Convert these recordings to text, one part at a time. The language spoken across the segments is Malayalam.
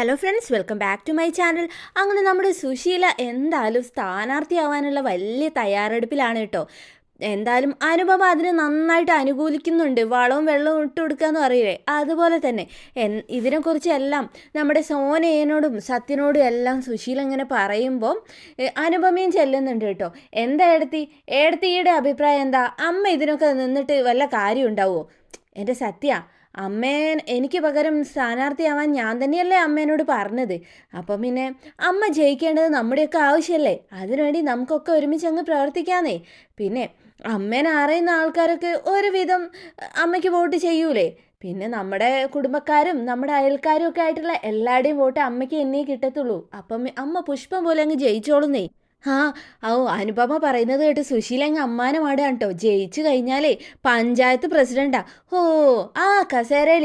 Hello friends welcome back to my channel അങ്ങനെ നമ്മുടെ സുശീല എന്തായാലും സ്ഥാനാർത്ഥിയാവാനുള്ള വലിയ തയ്യാറെടുപ്പിലാണ് കേട്ടോ. എന്തായാലും അനുപമ അതിന് നന്നായിട്ട് അനുകൂലിക്കുന്നുണ്ട്. വളവും വെള്ളവും ഇട്ട് കൊടുക്കുക എന്ന് പറയില്ലേ? അതുപോലെ തന്നെ ഇതിനെക്കുറിച്ചെല്ലാം നമ്മുടെ സോനയനോടും സത്യനോടും എല്ലാം സുശീല ഇങ്ങനെ പറയുമ്പോൾ അനുപമയും ചെല്ലുന്നുണ്ട് കേട്ടോ. എന്താ എടുത്തി എടുത്തിയുടെ അഭിപ്രായം എന്താ? അമ്മ ഇതിനൊക്കെ നിന്നിട്ട് വല്ല കാര്യം ഉണ്ടാവുമോ എന്റെ സത്യ അമ്മേ എനിക്ക് പകരം സ്ഥാനാർത്ഥിയാവാൻ ഞാൻ തന്നെയല്ലേ അമ്മേനോട് പറഞ്ഞത്. അപ്പം പിന്നെ അമ്മ ജയിക്കേണ്ടത് നമ്മുടെയൊക്കെ ആവശ്യമല്ലേ അതിനുവേണ്ടി നമുക്കൊക്കെ ഒരുമിച്ച് അങ്ങ് പ്രവർത്തിക്കാന്നേ. പിന്നെ അമ്മേനെ അറിയുന്ന ആൾക്കാരൊക്കെ ഒരുവിധം അമ്മയ്ക്ക് വോട്ട് ചെയ്യൂലേ? പിന്നെ നമ്മുടെ കുടുംബക്കാരും നമ്മുടെ അയൽക്കാരും ഒക്കെ ആയിട്ടുള്ള എല്ലാവരുടെയും വോട്ട് അമ്മയ്ക്ക് എന്നേ കിട്ടത്തുള്ളൂ. അപ്പം അമ്മ പുഷ്പം പോലെ അങ്ങ് ജയിച്ചോളുന്നേ. ആ ഓ അനുപമ പറയുന്നത് കേട്ട് സുശീല അങ്ങ് അമ്മാനമാടാണ് കേട്ടോ ജയിച്ചു കഴിഞ്ഞാലേ പഞ്ചായത്ത് പ്രസിഡന്റാ. ഓ ആ കസേരയിൽ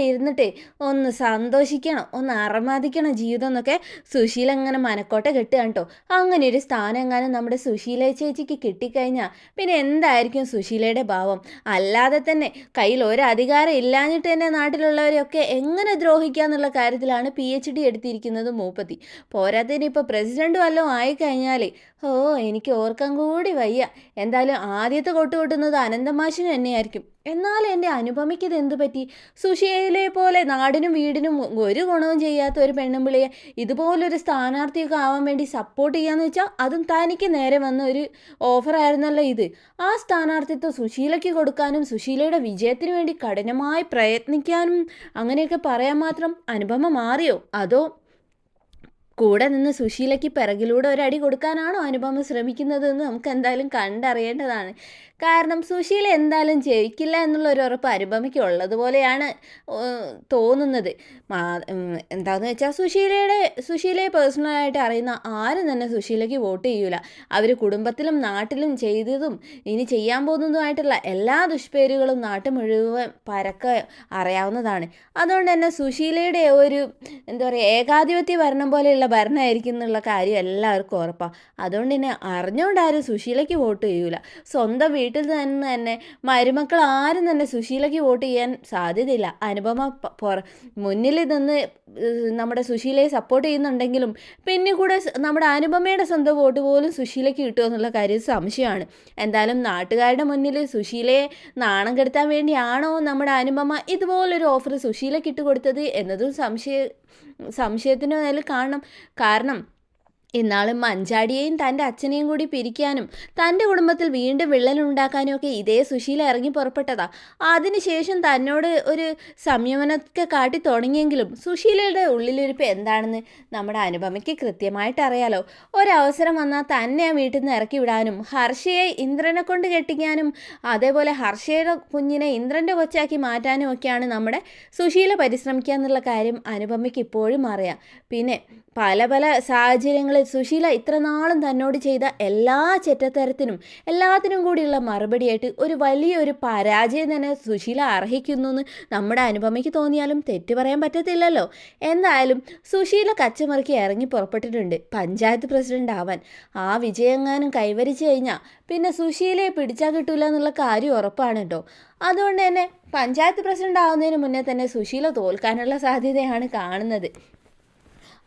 ഒന്ന് സന്തോഷിക്കണം ഒന്ന് അറമാദിക്കണം ജീവിതം എന്നൊക്കെ സുശീല അങ്ങനെ മനക്കോട്ട കെട്ടുകയാണ് കേട്ടോ അങ്ങനെ ഒരു സ്ഥാനം എങ്ങാനും നമ്മുടെ സുശീല ചേച്ചിക്ക് കിട്ടിക്കഴിഞ്ഞാൽ പിന്നെ എന്തായിരിക്കും സുശീലയുടെ ഭാവം? അല്ലാതെ തന്നെ കയ്യിൽ ഒരു അധികാരം ഇല്ലാഞ്ഞിട്ട് തന്നെ നാട്ടിലുള്ളവരെയൊക്കെ എങ്ങനെ ദ്രോഹിക്കുക എന്നുള്ള കാര്യത്തിലാണ് പി എച്ച് ഡി എടുത്തിരിക്കുന്നത് മൂപ്പത്തി. പോരാത്തതിന് ഇപ്പോൾ പ്രസിഡന്റ് വല്ലതും ആയിക്കഴിഞ്ഞാൽ ഓ എനിക്ക് ഓർക്കാൻ കൂടി വയ്യ. എന്തായാലും ആദ്യത്തെ കൊട്ട് കൊട്ടുന്നത് അനന്തമാഷിന് തന്നെയായിരിക്കും. എന്നാൽ എന്റെ അനുപമയ്ക്ക് ഇത് എന്ത് പറ്റി? സുശീലയെ പോലെ നാടിനും വീടിനും ഒരു ഗുണവും ചെയ്യാത്ത ഒരു പെണ്ണുമ്പിളിയെ ഇതുപോലൊരു സ്ഥാനാർത്ഥിയൊക്കെ ആവാൻ വേണ്ടി സപ്പോർട്ട് ചെയ്യാന്ന് വെച്ചാൽ അതും തനിക്ക് നേരെ വന്ന ഒരു ഓഫറായിരുന്നല്ലോ ഇത്. ആ സ്ഥാനാർത്ഥിത്വം സുശീലയ്ക്ക് കൊടുക്കാനും സുശീലയുടെ വിജയത്തിന് വേണ്ടി കഠിനമായി പ്രയത്നിക്കാനും അങ്ങനെയൊക്കെ പറയാൻ മാത്രം അനുപമ മാറിയോ? അതോ കൂടെ നിന്ന് സുശീലയ്ക്ക് പിറകിലൂടെ ഒരടി കൊടുക്കാനാണോ അനുപമ ശ്രമിക്കുന്നതെന്ന് നമുക്ക് എന്തായാലും കണ്ടറിയേണ്ടതാണ്. കാരണം സുശീല എന്തായാലും ജയിക്കില്ല എന്നുള്ള ഒരു ഉറപ്പ് അനുപമയ്ക്ക് ഉള്ളതുപോലെയാണ് തോന്നുന്നത്. എന്താണെന്ന് വെച്ചാൽ സുശീലയുടെ സുശീലയെ പേഴ്സണലായിട്ട് അറിയുന്ന ആരും തന്നെ സുശീലയ്ക്ക് വോട്ട് ചെയ്യൂല. അവർ കുടുംബത്തിലും നാട്ടിലും ചെയ്തതും ഇനി ചെയ്യാൻ പോകുന്നതുമായിട്ടുള്ള എല്ലാ ദുഷ്പേരുകളും നാട്ടു മുഴുവൻ പരക്കെ അറിയാവുന്നതാണ്. അതുകൊണ്ട് തന്നെ സുശീലയുടെ ഒരു എന്താ പറയുക ഏകാധിപത്യ ഭരണം പോലെയുള്ള ഭരണമായിരിക്കും എന്നുള്ള കാര്യം എല്ലാവർക്കും ഉറപ്പാണ് അതുകൊണ്ട് തന്നെ അറിഞ്ഞുകൊണ്ട് ആരും സുശീലയ്ക്ക് വോട്ട് ചെയ്യൂല. സ്വന്തം വീട്ടിൽ നിന്ന് തന്നെ മരുമക്കൾ ആരും തന്നെ സുശീലയ്ക്ക് വോട്ട് ചെയ്യാൻ സാധ്യതയില്ല. അനുപമ പുറ മുന്നിൽ നിന്ന് നമ്മുടെ സുശീലയെ സപ്പോർട്ട് ചെയ്യുന്നുണ്ടെങ്കിലും പിന്നെ കൂടെ നമ്മുടെ അനുപമയുടെ സ്വന്തം വോട്ട് പോലും സുശീലയ്ക്ക് കിട്ടുമോ എന്നുള്ള കാര്യം സംശയമാണ്. എന്തായാലും നാട്ടുകാരുടെ മുന്നിൽ സുശീലയെ നാണം കെടുത്താൻ വേണ്ടിയാണോ നമ്മുടെ അനുപമ ഇതുപോലൊരു ഓഫർ സുശീലയ്ക്ക് ഇട്ട് കൊടുത്തത് എന്നതും സംശയ സംശയത്തിന് മേൽ കാണണം. കാരണം ഇന്നാളും മഞ്ചാടിയെയും തന്റെ അച്ഛനെയും കൂടി പിരിക്കാനും തന്റെ കുടുംബത്തിൽ വീണ്ടും വിള്ളലുണ്ടാക്കാനും ഒക്കെ ഇതേ സുശീല ഇറങ്ങി പുറപ്പെട്ടതാ. അതിനുശേഷം തന്നോട് ഒരു സംയമനമൊക്കെ കാട്ടി തുടങ്ങിയെങ്കിലും സുശീലയുടെ ഉള്ളിലിരിപ്പ് എന്താണെന്ന് നമ്മുടെ അനുപമയ്ക്ക് കൃത്യമായിട്ട് അറിയാലോ ഒരവസരം വന്നാൽ തന്നെ ആ വീട്ടിൽ നിന്ന് ഇറക്കി വിടാനും ഹർഷയെ ഇന്ദ്രനെ കൊണ്ട് കെട്ടിക്കാനും അതേപോലെ ഹർഷയുടെ കുഞ്ഞിനെ ഇന്ദ്രന്റെ കൊച്ചാക്കി മാറ്റാനും ഒക്കെയാണ് നമ്മുടെ സുശീല പരിശ്രമിക്കുക എന്നുള്ള കാര്യം അനുപമയ്ക്ക് ഇപ്പോഴും അറിയാം. പിന്നെ പല പല സാഹചര്യങ്ങളിൽ സുശീല ഇത്രനാളും തന്നോട് ചെയ്ത എല്ലാ ചെറ്റത്തരത്തിനും എല്ലാത്തിനും കൂടിയുള്ള മറുപടിയായിട്ട് ഒരു വലിയൊരു പരാജയം തന്നെ സുശീല അർഹിക്കുന്നു എന്ന് നമ്മുടെ അനുപമയ്ക്ക് തോന്നിയാലും തെറ്റ് പറയാൻ പറ്റത്തില്ലല്ലോ. എന്തായാലും സുശീല കച്ചമറിക്ക് ഇറങ്ങി പുറപ്പെട്ടിട്ടുണ്ട് പഞ്ചായത്ത് പ്രസിഡന്റ് ആവാൻ. ആ വിജയങ്ങാനും കൈവരിച്ചു കഴിഞ്ഞാൽ പിന്നെ സുശീലയെ പിടിച്ചാൽ കിട്ടൂല എന്നുള്ള കാര്യം ഉറപ്പാണ് കേട്ടോ. അതുകൊണ്ട് തന്നെ പഞ്ചായത്ത് പ്രസിഡന്റ് ആവുന്നതിന് മുന്നേ തന്നെ സുശീല തോൽക്കാനുള്ള സാധ്യതയാണ് കാണുന്നത്.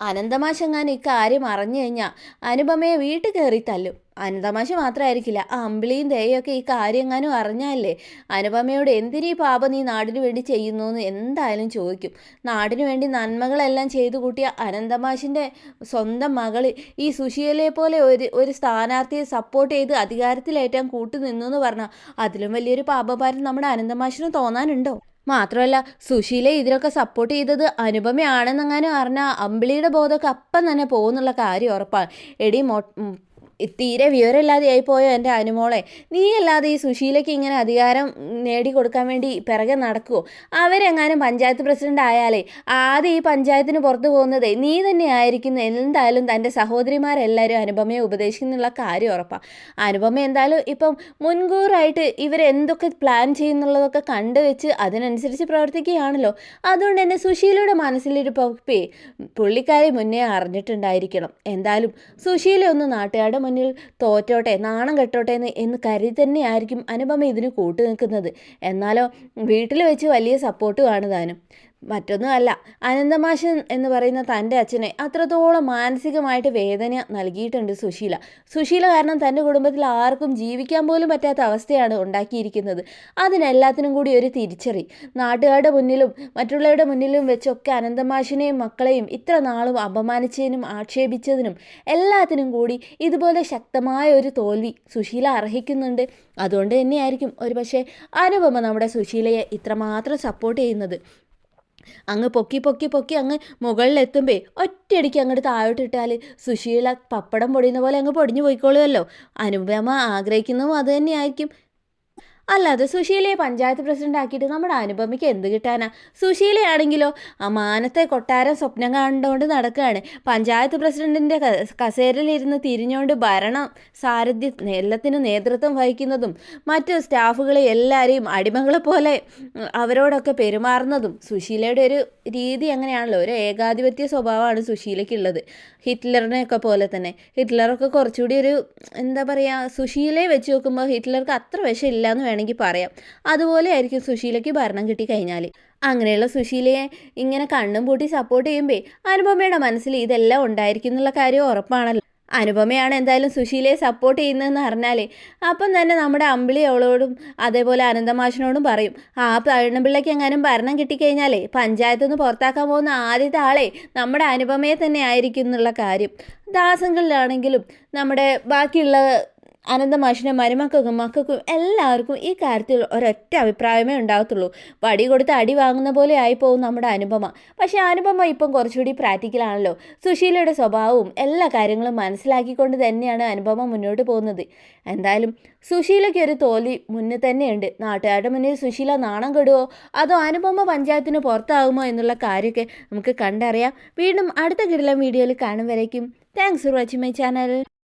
അനന്തമാശെങ്ങാൻ ഇക്കാര്യം അറിഞ്ഞു കഴിഞ്ഞാൽ അനുപമയെ വീട്ടിൽ കയറി തല്ലും. അനന്തമാശ മാത്രമായിരിക്കില്ല ആ അമ്പിളിയും ദയൊക്കെ ഈ കാര്യം എങ്ങാനും അറിഞ്ഞാലേ അനുപമയോട് എന്തിനീ പാപം നീ നാടിന് വേണ്ടി ചെയ്യുന്നു എന്ന് എന്തായാലും ചോദിക്കും. നാടിനു വേണ്ടി നന്മകളെല്ലാം ചെയ്തു കൂട്ടിയ അനന്തമാശിന്റെ സ്വന്തം മകൾ ഈ സുശീലയെ പോലെ ഒരു ഒരു സ്ഥാനാർത്ഥിയെ സപ്പോർട്ട് ചെയ്ത് അധികാരത്തിലേറ്റാൻ കൂട്ടു നിന്നു എന്ന് പറഞ്ഞാൽ അതിലും വലിയൊരു പാപഭാരം നമ്മുടെ അനന്തമാശിനും തോന്നാനുണ്ടോ? മാത്രമല്ല സുശീല ഇതിനൊക്കെ സപ്പോർട്ട് ചെയ്തത് അനുപമയാണെന്നങ്ങനെ അറിഞ്ഞാൽ അമ്പിളിയുടെ ബോധമൊക്കെ അപ്പം തന്നെ പോകുന്നുള്ള കാര്യം ഉറപ്പാണ്. എടി തീരെ വിവരമില്ലാതെയായി പോയോ എന്റെ അനുമോളെ? നീ അല്ലാതെ ഈ സുശീലയ്ക്ക് ഇങ്ങനെ അധികാരം നേടിക്കൊടുക്കാൻ വേണ്ടി പിറകെ നടക്കുമോ അവരെങ്ങാനും പഞ്ചായത്ത് പ്രസിഡന്റ് ആയാലേ ആദ്യം ഈ പഞ്ചായത്തിന് പുറത്തു പോകുന്നതേ. നീ തന്നെ ആയിരിക്കുന്ന. എന്തായാലും തന്റെ സഹോദരിമാരെല്ലാവരും അനുപമയെ ഉപദേശിക്കുന്നുള്ള കാര്യം ഉറപ്പാണ് അനുപമ എന്തായാലും ഇപ്പം മുൻകൂറായിട്ട് ഇവരെന്തൊക്കെ പ്ലാൻ ചെയ്യുന്നുള്ളതൊക്കെ കണ്ടുവെച്ച് അതിനനുസരിച്ച് പ്രവർത്തിക്കുകയാണല്ലോ. അതുകൊണ്ട് തന്നെ സുശീലയുടെ മനസ്സിലൊരു മനസ്സിലിരിപ്പൊക്കെ പുള്ളിക്കാരെ മുന്നേ അറിഞ്ഞിട്ടുണ്ടായിരിക്കണം. എന്തായാലും സുശീല ഒന്ന് നാട്ടുകാരുടെ മുന്നിൽ തോറ്റോട്ടെ നാണം കെട്ടോട്ടെ എന്ന് എന്ന് കരുതി തന്നെയായിരിക്കും അനുപമ ഇതിന് കൂട്ടു നിൽക്കുന്നത് എന്നാലോ വീട്ടിൽ വെച്ച് വലിയ സപ്പോർട്ട് കാണുതാനും മറ്റൊന്നുമല്ല. അനന്തമാശൻ എന്ന് പറയുന്ന തന്റെ അച്ഛനെ അത്രത്തോളം മാനസികമായിട്ട് വേദന നൽകിയിട്ടുണ്ട് സുശീല. സുശീല കാരണം തന്റെ കുടുംബത്തിൽ ആർക്കും ജീവിക്കാൻ പോലും പറ്റാത്ത അവസ്ഥയാണ് ഉണ്ടാക്കിയിരിക്കുന്നത്. അതിനെല്ലാത്തിനും കൂടി ഒരു തിരിച്ചറി. നാട്ടുകാരുടെ മുന്നിലും മറ്റുള്ളവരുടെ മുന്നിലും വെച്ചൊക്കെ അനന്തമാഷിനെയും മക്കളെയും ഇത്ര നാളും അപമാനിച്ചതിനും ആക്ഷേപിച്ചതിനും എല്ലാത്തിനും കൂടി ഇതുപോലെ ശക്തമായ ഒരു തോൽവി സുശീല അർഹിക്കുന്നുണ്ട്. അതുകൊണ്ട് തന്നെയായിരിക്കും ഒരു പക്ഷേ അനുപമ നമ്മുടെ സുശീലയെ ഇത്രമാത്രം സപ്പോർട്ട് ചെയ്യുന്നത്. അങ്ങ് പൊക്കി പൊക്കി പൊക്കി അങ്ങ് മുകളിലെത്തുമ്പേ ഒറ്റയടിക്ക് അങ്ങോട്ട് താഴോട്ടിട്ടാൽ സുശീല പപ്പടം പൊടിയുന്ന പോലെ അങ്ങ് പൊടിഞ്ഞു പോയിക്കോളുമല്ലോ. അനുപമ ആഗ്രഹിക്കുന്നതും അത് തന്നെയായിരിക്കും. അല്ലാതെ സുശീലയെ പഞ്ചായത്ത് പ്രസിഡന്റ് ആക്കിയിട്ട് നമ്മുടെ അനുപമയ്ക്ക് എന്ത് കിട്ടാനാ? സുശീലയാണെങ്കിലോ മാനത്തെ കൊട്ടാരം സ്വപ്നം കണ്ടുകൊണ്ട് നടക്കുകയാണ് പഞ്ചായത്ത് പ്രസിഡന്റിന്റെ കസേരയിലിരുന്ന് തിരിഞ്ഞുകൊണ്ട് ഭരണം സാരഥ്യം എല്ലാത്തിനും നേതൃത്വം വഹിക്കുന്നതും മറ്റു സ്റ്റാഫുകളെ എല്ലാവരെയും അടിമകളെ പോലെ അവരോടൊക്കെ പെരുമാറുന്നതും സുശീലയുടെ ഒരു രീതി അങ്ങനെയാണല്ലോ. ഒരു ഏകാധിപത്യ സ്വഭാവമാണ് സുശീലയ്ക്കുള്ളത്. ഹിറ്റ്ലറിനെയൊക്കെ പോലെ തന്നെ. ഹിറ്റ്ലറൊക്കെ കുറച്ചുകൂടി ഒരു എന്താ പറയുക സുശീലയെ വെച്ച് നോക്കുമ്പോൾ ഹിറ്റ്ലർക്ക് അത്ര വിഷം ഇല്ലയെന്ന് വേണമെങ്കിൽ പറയാം. അതുപോലെ ആയിരിക്കും സുശീലയ്ക്ക് ഭരണം കിട്ടിക്കഴിഞ്ഞാൽ അങ്ങനെയുള്ള സുശീലയെ ഇങ്ങനെ കണ്ണും പൂട്ടി സപ്പോർട്ട് ചെയ്യുമ്പോൾ അനുപമയുടെ മനസ്സിൽ ഇതെല്ലാം ഉണ്ടായിരിക്കും എന്നുള്ള കാര്യം ഉറപ്പാണല്ലോ. അനുപമയാണ് എന്തായാലും സുശീലയെ സപ്പോർട്ട് ചെയ്യുന്നതെന്ന് അറിഞ്ഞാലേ അപ്പം തന്നെ നമ്മുടെ അമ്പിളി അവളോടും അതേപോലെ അനന്തമാഷിനോടും പറയും. ആ പഴനപിള്ളയ്ക്ക് എങ്ങാനും ഭരണം കിട്ടിക്കഴിഞ്ഞാലേ പഞ്ചായത്ത് നിന്ന് പുറത്താക്കാൻ പോകുന്ന ആദ്യത്തെ ആളെ നമ്മുടെ അനുപമയെ തന്നെ ആയിരിക്കും എന്നുള്ള കാര്യം. ദാസങ്ങളിലാണെങ്കിലും നമ്മുടെ ബാക്കിയുള്ള അനന്തമാഷിന്റെ മരുമക്കൾക്കും മക്കൾക്കും എല്ലാവർക്കും ഈ കാര്യത്തിൽ ഒരൊറ്റ അഭിപ്രായമേ ഉണ്ടാകത്തുള്ളൂ. വടി കൊടുത്ത് അടി വാങ്ങുന്ന പോലെ ആയിപ്പോവും നമ്മുടെ അനുപമ. പക്ഷേ അനുപമ ഇപ്പം കുറച്ചുകൂടി പ്രാക്ടിക്കലാണല്ലോ സുശീലയുടെ സ്വഭാവവും എല്ലാ കാര്യങ്ങളും മനസ്സിലാക്കിക്കൊണ്ട് തന്നെയാണ് അനുപമ മുന്നോട്ട് പോകുന്നത്. എന്തായാലും സുശീലയ്ക്ക് ഒരു തോൽവി മുന്നിൽ തന്നെയുണ്ട്. നാട്ടുകാരുടെ മുന്നിൽ സുശീല നാണം കെടുവോ? അതോ അനുപമ പഞ്ചായത്തിന് പുറത്താകുമോ എന്നുള്ള കാര്യമൊക്കെ നമുക്ക് കണ്ടറിയാം. വീണ്ടും അടുത്ത കിടിലം വീഡിയോയിൽ കാണും വരയ്ക്കും thanks for watching my channel